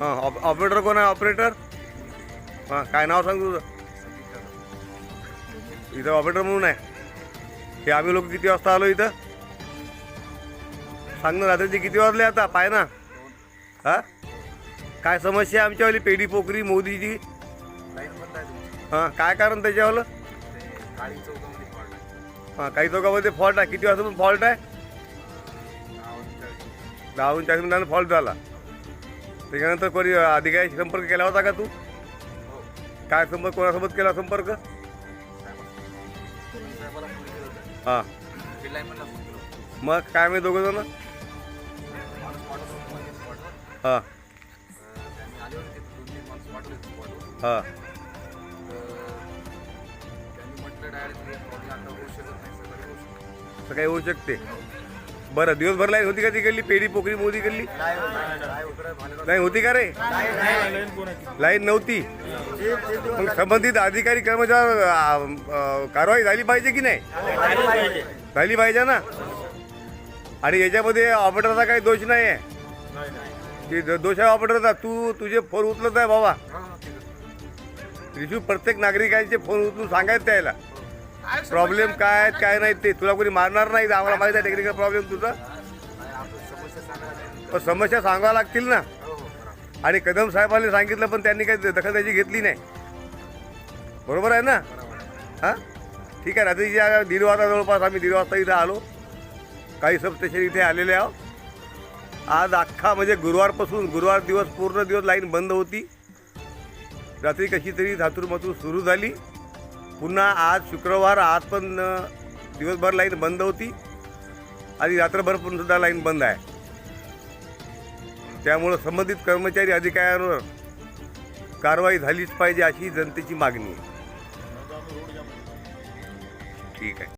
हां op operator कोण आहे? ऑपरेटर हां काय नाव सांग तुझं? इथं ऑपरेटर म्हणून आहे. हे आम्ही लोक किती वाजता आलो इथं? सांग ना रात्रीचे किती वाजले आता? पाय ना. हा? काय समस्या आहे आमच्यावाली? पेढी पोकरी मोदीची हां काय कारण त्याच्यावालं? हां काही चौकामध्ये फॉल्ट आहे. किती वाजता फॉल्ट आहे? दहा चाळीस. दहाहून चाळीस मिनिटांना फॉल्ट झाला. त्याच्यानंतर कोणी अधिकाऱ्याशी संपर्क केला होता का तू? काय संपर्क कोणासोबत केला संपर्क? हां. मग काय मी दोघं जण? म्हणजे हां. हां असं काही होऊ शकते. बरं दिवसभर लाईन होती का ती तिकडली पेढी पोकरी मोदी कडली नाही होती का रे? लाईन नव्हती. मग संबंधित अधिकारी कर्मचारी कारवाई झाली पाहिजे की नाही? झाली पाहिजे ना? आणि याच्यामध्ये ऑपरेटरचा काही दोष नाही आहे की दोष आहे ऑपरेटरचा तू तुझे फोन उचलत आहे बाबा. रिशू प्रत्येक नागरिकांचे फोन उचलून सांगायचं त्याला. प्रॉब्लेम काय आहेत काय नाही ते. तुला कोणी मारणार नाही आम्हाला माहिती आहे टेक्निकल प्रॉब्लेम तुझा. पण समस्या सांगाव्या लागतील ना. आणि कदम साहेबांनी सांगितलं पण त्यांनी काही दखल त्याची घेतली नाही. बरोबर आहे ना? हां? ठीक आहे रात्रीच्या दीड वाजता जवळपास आम्ही दीड वाजता इथं आलो. काही सबस्टेशन इथे आलेले आहोत. आज अख्खा म्हणजे गुरुवारपासून गुरुवार दिवस पूर्ण दिवस लाईन बंद होती. रात्री कशी तरी धातूरमथूर सुरू झाली. पुन्हा आज शुक्रवार आज पण दिवसभर लाईन बंद होती. आणि रात्रभर पण सुद्धा लाईन बंद आहे. त्यामुळं संबंधित कर्मचारी अधिकाऱ्यांवर कारवाई झालीच पाहिजे अशी जनतेची मागणी आहे. ठीक आहे.